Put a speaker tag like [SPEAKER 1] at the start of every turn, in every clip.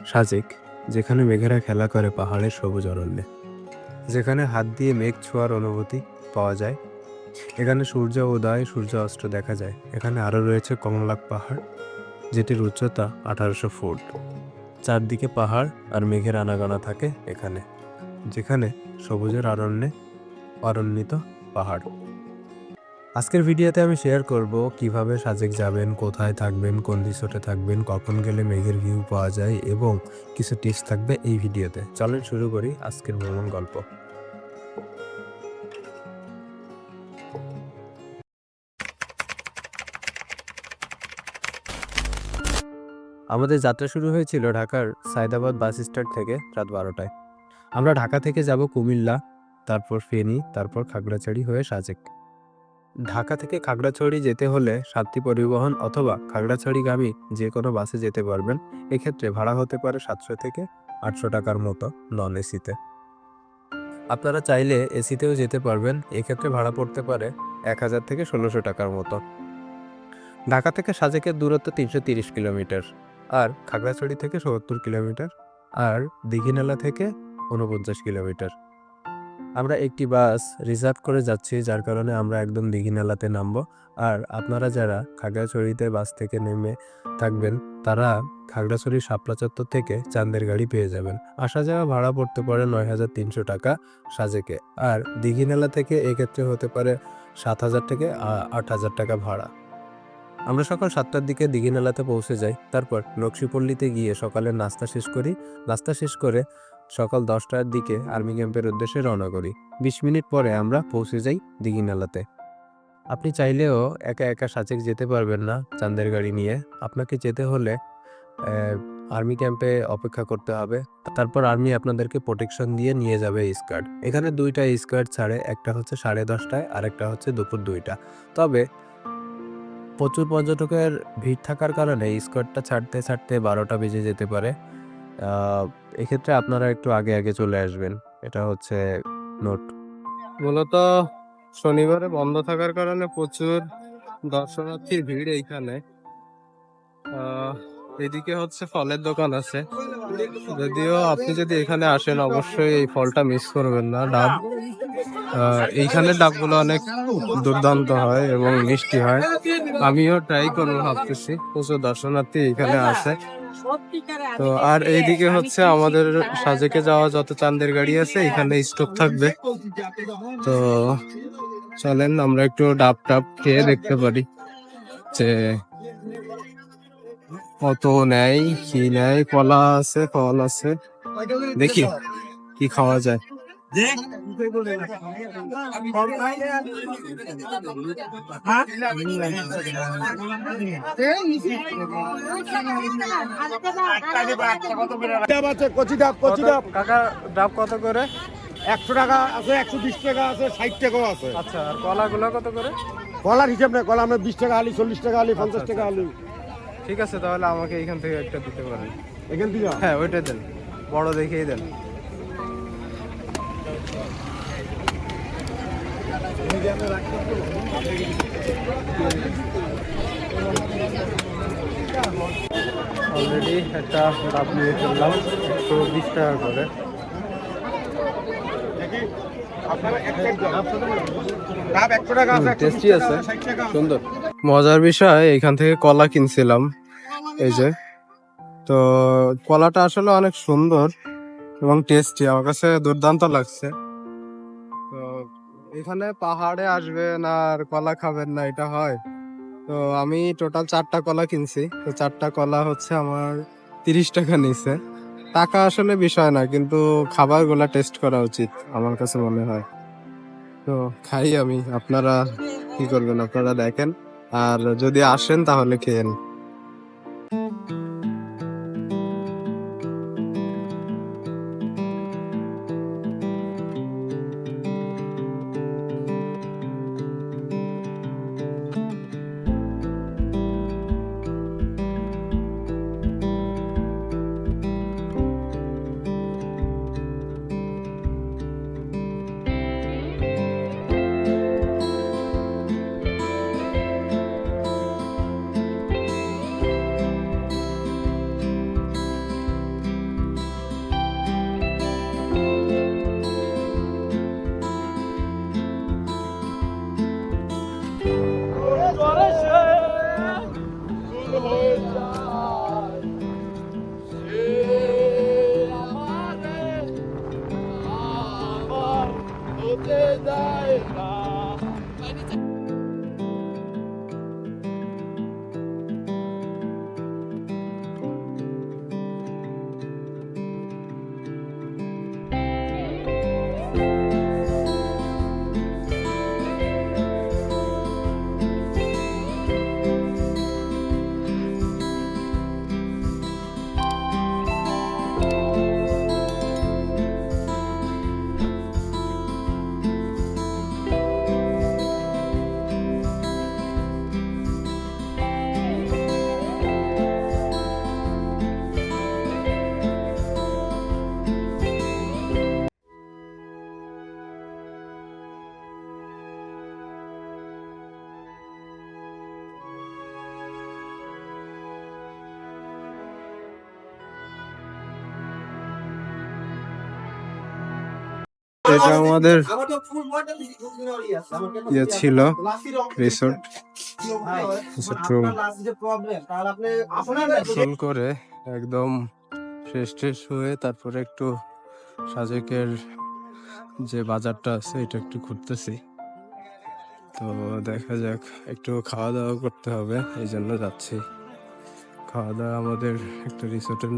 [SPEAKER 1] সাজেক, যেখানে মেঘেরা খেলা করে পাহাড়ের সবুজ অরণ্যে। যেখানে হাত দিয়ে মেঘ ছোঁয়ার অনুভূতি পাওয়া যায়। এখানে সূর্য উদয়, সূর্য অস্ত দেখা যায়। এখানে আরও রয়েছে কমলাক পাহাড়, যেটির উচ্চতা আঠারোশো ফুট। চারদিকে পাহাড় আর মেঘের আনাগোনা থাকে এখানে, যেখানে সবুজের অরণ্যে অরণ্যিত পাহাড়। আজকের ভিডিওতে আমি শেয়ার করব কীভাবে সাজেক যাবেন, কোথায় থাকবেন, কোন রিসোর্টে থাকবেন, কখন গেলে মেঘের ভিউ পাওয়া যায় এবং কিছু টিপস থাকবে এই ভিডিওতে। চলেন শুরু করি আজকের ভ্রমণ গল্প। আমাদের যাত্রা শুরু হয়েছিল ঢাকার সায়দাবাদ বাস স্ট্যান্ড থেকে রাত বারোটায়। আমরা ঢাকা থেকে যাব কুমিল্লা, তারপর ফেনী, তারপর খাগড়াছড়ি হয়ে সাজেক। ঢাকা থেকে খাগড়াছড়ি যেতে হলে সাতটি পরিবহন অথবা খাগড়াছড়িগামী যে কোনো বাসে যেতে পারবেন। এক্ষেত্রে ভাড়া হতে পারে সাতশো থেকে আটশো টাকার মতো নন এসিতে। আপনারা চাইলে এসিতেও যেতে পারবেন, এক্ষেত্রে ভাড়া পড়তে পারে এক হাজার থেকে ষোলোশো টাকার মতো। ঢাকা থেকে সাজেকের দূরত্ব তিনশো তিরিশ কিলোমিটার আর খাগড়াছড়ি থেকে সত্তর কিলোমিটার আর দীঘিনালা থেকে উনপঞ্চাশ কিলোমিটার। আমরা একটি বাস রিজার্ভ করে যাচ্ছি, যার কারণে আমরা একদম দীঘিনালাতে নামবো। আর আপনারা যারা খাগড়াছড়িতে বাস থেকে নেমে থাকবেন, তারা খাগড়াছড়ি শাপলা চত্বর থেকে চাঁদের গাড়ি পেয়ে যাবেন। আসা যাওয়া ভাড়া পড়তে পারে নয় হাজার তিনশো টাকা সাজেকে। আর দীঘিনালা থেকে এক্ষেত্রে হতে পারে সাত হাজার থেকে আট হাজার টাকা ভাড়া। আমরা সকাল সাতটার দিকে দীঘিনালাতে পৌঁছে যাই। তারপর নকশিপল্লিতে গিয়ে সকালের নাস্তা শেষ করি। নাস্তা শেষ করে সকাল দশটার দিকে আর্মি ক্যাম্পের উদ্দেশ্যে রওনা করি। বিশ মিনিট পরে আমরা পৌঁছে যাই দিঘিনালাতে আপনি চাইলেও একা একা সাচেক যেতে পারবেন না চাঁদের গাড়ি নিয়ে। আপনাকে যেতে হলে আর্মি ক্যাম্পে অপেক্ষা করতে হবে। তারপর আর্মি আপনাদেরকে প্রোটেকশন দিয়ে নিয়ে যাবে স্কার্ট এখানে দুইটা স্কার্ট ছাড়ে, একটা হচ্ছে সাড়ে দশটায় আর একটা হচ্ছে দুপুর দুইটা। তবে প্রচুর পর্যটকের ভিড় থাকার কারণে স্কার্টটা ছাড়তে ছাড়তে বারোটা বেজে যেতে পারে। এক্ষেত্রে আপনারা একটু আগে আগে চলে আসবেন। এটা হচ্ছে নোট।
[SPEAKER 2] মূলত শনিবারে বন্ধ থাকার কারণে প্রচুর দর্শনার্থীর ভিড় এইখানে। এদিকে হচ্ছে ফলের দোকান আছে। যদিও আপনি যদি এখানে আসেন, অবশ্যই এই ফলটা মিস করবেন না, ডাব। এইখানে ডাবগুলো অনেক দুর্দান্ত হয় এবং মিষ্টি হয়। আমিও ট্রাই করব, ভাবতেছি। প্রচুর দর্শনার্থী এখানে আছে তো আর এইদিকে হচ্ছে আমাদের সাজেকে যাওয়া যত চান্দের গাড়ি আছে এখানে স্টপ থাকবে। তো চলেন আমরা একটু ডাব টাপ খেয়ে দেখতে পারি যে কত নেয় কি নেয় কলা আছে ফল আছে। দেখি কি খাওয়া যায়।
[SPEAKER 3] ডাব
[SPEAKER 2] কত করে
[SPEAKER 3] একশো টাকা আছে একশো বিশ টাকা আছে ষাট টাকাও আছে
[SPEAKER 2] আচ্ছা আর কলাগুলো কত করে
[SPEAKER 3] কলার হিসাব নেই কলা আমরা বিশ টাকা আলি চল্লিশ টাকা আলি পঞ্চাশ
[SPEAKER 2] আচ্ছা,
[SPEAKER 3] টাকা আলি
[SPEAKER 2] ঠিক আছে তাহলে আমাকে এখান থেকে একটা দিতে পারেন
[SPEAKER 3] এখান থেকে
[SPEAKER 2] হ্যাঁ ওইটা দেন বড় দেখেই দেন অলরেডি একটা ডাব নিয়ে ফেললাম একশো বিশ টাকা করে। টেস্টি আছে। সুন্দর। মজার বিষয়, এখান থেকে কলা কিনছিলাম, এই যে। তো কলাটা আসলে অনেক সুন্দর এবং টেস্টি আমার কাছে দুর্দান্ত লাগছে। এখানে পাহাড়ে আসবেন আর কলা খাবেন না, এটা হয়। তো আমি টোটাল চারটা কলা কিনছি। তো চারটা কলা হচ্ছে আমার তিরিশ টাকা নিছে। টাকা আসলে বিষয় না, কিন্তু খাবারগুলা টেস্ট করা উচিত, আমার কাছে মনে হয়। তো খাই আমি, আপনারা কি করবেন? আপনারা দেখেন। আর যদি আসেন তাহলে খেয়েন এটা আমাদের ইয়ে ছিল রিসোর্ট গোসল করে একদম ফ্রেশ ট্রেশ হয়ে তারপরে একটু সাজেকের যে বাজারটা আছে এটা একটু ঘুরতেছি। তো দেখা যাক একটু খাওয়া দাওয়া করতে হবে এই জন্য যাচ্ছি। খাওয়া দাওয়া আমাদের একটা রিসোর্টের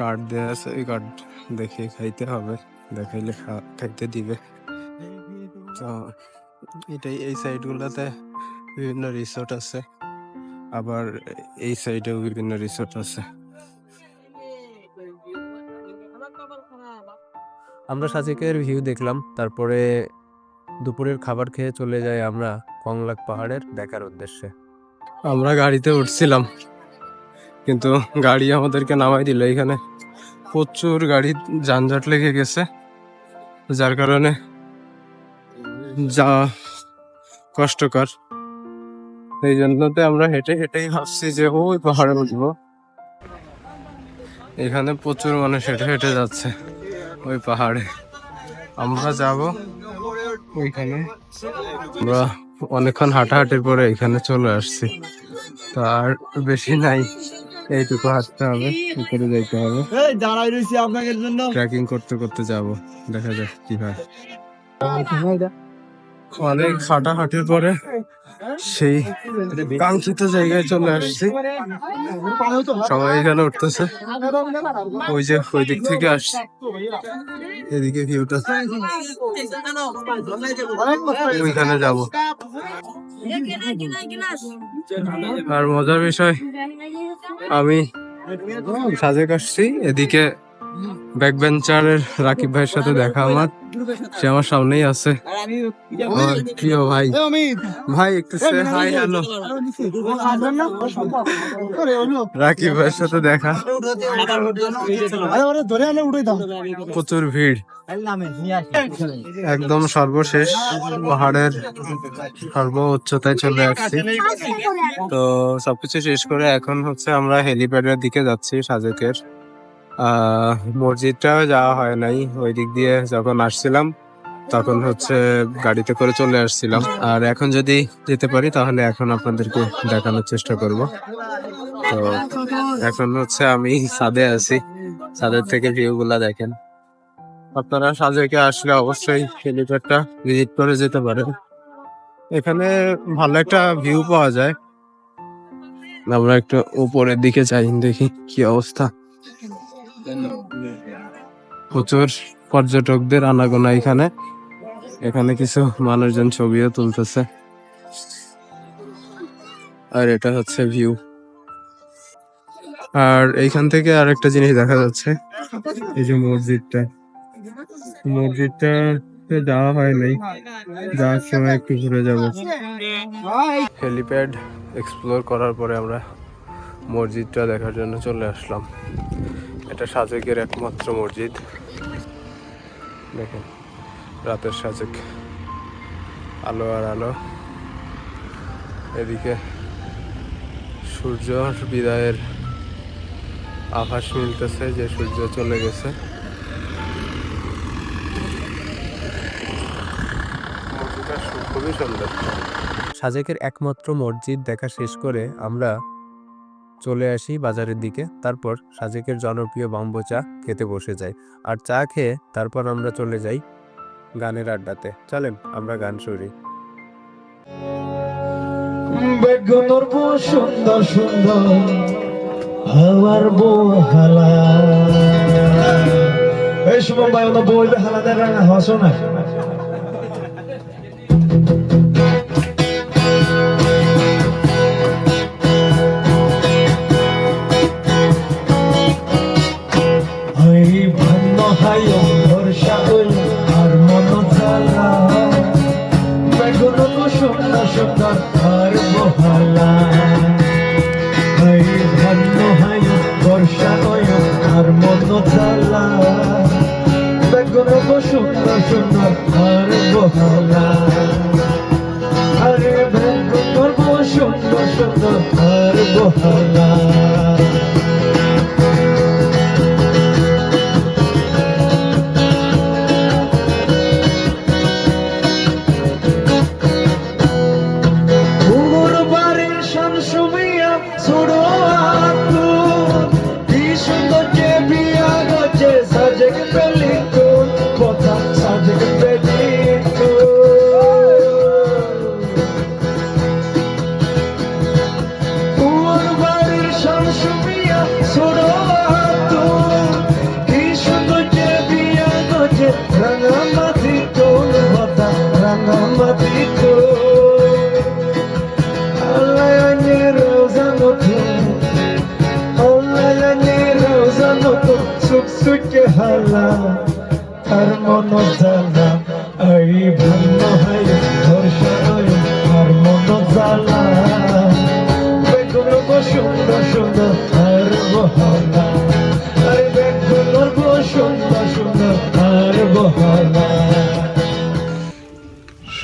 [SPEAKER 2] কার্ড দেওয়া আছে ওই কার্ড দেখে খাইতে হবে। দেখাইলে খাইতে দিবে। তো এটাই এই সাইডগুলোতে বিভিন্ন রিসোর্ট আছে। আবার এই সাইডেও বিভিন্ন রিসোর্ট আছে।
[SPEAKER 1] আমরা সাজেকের ভিউ দেখলাম তারপরে দুপুরের খাবার খেয়ে চলে যাই আমরা কংলাক পাহাড়ের দেখার উদ্দেশ্যে।
[SPEAKER 2] আমরা গাড়িতে উঠছিলাম কিন্তু গাড়ি আমাদেরকে নামাই দিল এখানে। প্রচুর গাড়ি যানজট লেগে গেছে। যার কারণে যা কষ্টকর। এই জন্যতে আমরা হেঁটে হেঁটেই ভাবছি যে, ওই পাহাড়ে উঠবো। এখানে প্রচুর মানুষ হেঁটে হেঁটে যাচ্ছে ওই পাহাড়ে। আমরা যাব ওইখানে। আমরা অনেকক্ষণ হাঁটাহাঁটির পরে এখানে চলে আসছি। তো আর বেশি নাই। এইটুকু হাঁটতে হবে উপরে যাইতে হবে।
[SPEAKER 3] দাঁড়াই রয়েছি আপনাদের জন্য।
[SPEAKER 2] ট্রেকিং করতে করতে যাব দেখা যাক কি হয়। অনেক হাঁটাহাঁটির পরে সেই কাঙ্ক্ষিত জায়গায় চলে আসছি। সবাই এখানে উঠতেছে। ওই যে ওই দিক থেকে আসছে। এদিকে ভিউটা ওইখানে যাব। আর মজার বিষয়, আমি সাজেক আসছি। এদিকে ব্যাক বেঞ্চারের রাকিব ভাইয়ের সাথে দেখা আমার। সে আমার সামনেই আছে। প্রিয় ভাই। ভাই, একটু সে হাই হ্যালো রাকিব ভাইয়ের সাথে দেখা। প্রচুর ভিড়। একদম সর্বশেষ পাহাড়ের সর্ব উচ্চতায় চলে আসছি। তো সবকিছু শেষ করে এখন হচ্ছে আমরা হেলিপ্যাডের দিকে যাচ্ছি সাজেকের। মসজিদটাও যাওয়া হয় নাই। ওই দিক দিয়ে যখন আসছিলাম, তখন হচ্ছে গাড়িতে করে চলে আসছিলাম। আর এখন যদি যেতে পারি, তাহলে এখন আপনাদেরকে দেখানোর চেষ্টা করব। তো এখন হচ্ছে আমি ছাদে আছি। ছাদের থেকে ভিউ গুলা দেখেন। আপনারা সাজেকে আসলে অবশ্যই হেলিপ্যাডটা ভিজিট করে যেতে পারেন। এখানে ভালো একটা ভিউ পাওয়া যায়। আমরা একটু উপরের দিকে যাই, দেখি কি অবস্থা। প্রচুর পর্যটকদের আনাগোনা এখানে। এখানে কিছু মানুষজন ছবিও তুলতেছে। আর এটা হচ্ছে ভিউ আর এইখান থেকে আরেকটা জিনিস দেখা যাচ্ছে। এই যে মসজিদটা। মসজিদটা যাওয়া হয় নাই। যাওয়ার সময় একটু ঘুরে যাব। হেলিপ্যাড এক্সপ্লোর করার পরে আমরা মসজিদটা দেখার জন্য চলে আসলাম। এটা সাজেকের একমাত্র মসজিদ। দেখেন, রাতের সাজেক। আলো আর আলো। এদিকে সূর্যর বিদায়ের আভাস মিলতেছে যে সূর্য চলে গেছে। খুবই সুন্দর।
[SPEAKER 1] সাজেকের একমাত্র মসজিদ দেখা শেষ করে আমরা চলে আসি বাজারের দিকে। তারপর সাজেকের জনপ্রিয় বাম্বো চা খেতে বসে যাই। আর চা খেয়ে তারপর আমরা চলে যাই গানের আড্ডাতে। চলেন, আমরা গান শুনি।
[SPEAKER 3] সুন্দর সুন্দর বউ হালা। হাসো না।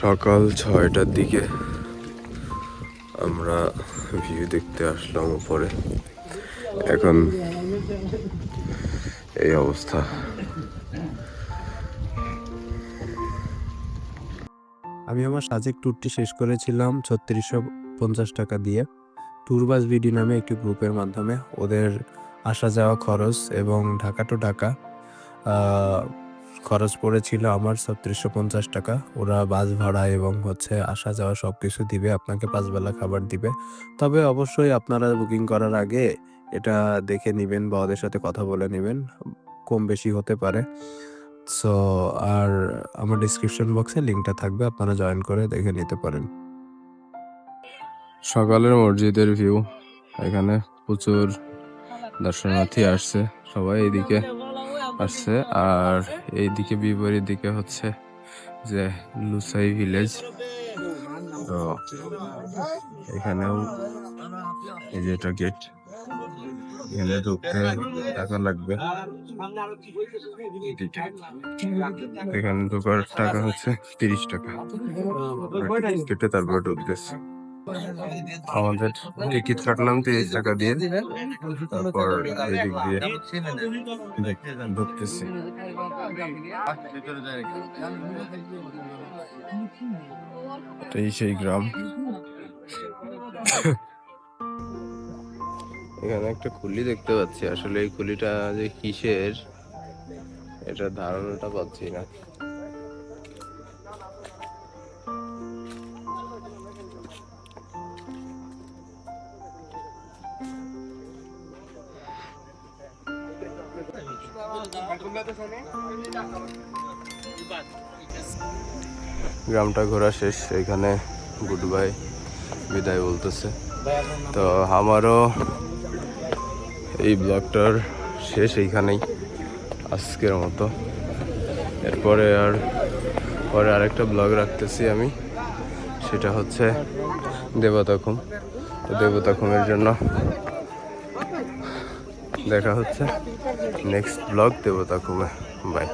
[SPEAKER 2] সকাল ছয়টার দিকে আমরা ভিউ দেখতে আসলাম উপরে। এখন এই অবস্থা।
[SPEAKER 1] আমি আমার সাজেক ট্যুরটি শেষ করেছিলাম ছত্রিশশো পঞ্চাশ টাকা দিয়ে। ট্যুর বাস বিডি নামে একটি গ্রুপের মাধ্যমে। ওদের আসা যাওয়া খরচ এবং ঢাকা টু ঢাকা খরচ পড়েছিল আমার ছত্রিশশো পঞ্চাশ টাকা। ওরা বাস ভাড়া এবং হচ্ছে আসা যাওয়া সব কিছু দিবে, আপনাকে পাঁচবেলা খাবার দিবে। তবে অবশ্যই আপনারা বুকিং করার আগে এটা দেখে নেবেন বা ওদের সাথে কথা বলে নেবেন। কম বেশি হতে পারে। সো আর আমার ডিসক্রিপশন বক্সে লিঙ্কটা থাকবে, আপনারা জয়েন করে দেখে নিতে পারেন।
[SPEAKER 2] সকালের মসজিদের ভিউ এখানে প্রচুর দর্শনার্থী আসছে, সবাই এইদিকে আসছে। আর এইদিকে বিপরীত দিকে হচ্ছে যে লুসাই ভিলেজ তো এখানেও এই যে এটা গেট এখানে ঢুকতে টাকা লাগবে। এখানে ঢোকার টাকা হচ্ছে তিরিশ টাকা। কেটে তারপর ঢুকতেছে আমাদের টিকিট কাটলাম তিরিশ টাকা দিয়ে তারপর এদিক দিয়ে ঢুকতেছি। এটাই সেই গ্রাম। এখানে একটা খুলি দেখতে পাচ্ছি। আসলে এই খুলিটা যে কিসের, এটা ধারণাটা পাচ্ছি না। গ্রামটা ঘোরা শেষ, এখানে গুড বাই, বিদায় বলতেছে। তো আমারও এই ব্লগটার শেষ এইখানেই, আজকের মতো। এরপরে আর, পরে আরেকটা ব্লগ রাখতেছি আমি, সেটা হচ্ছে দেবতাখুম তো দেবতাখুমের জন্য দেখা হচ্ছে। নেক্সট ব্লগ দেবতাখুমে বাই।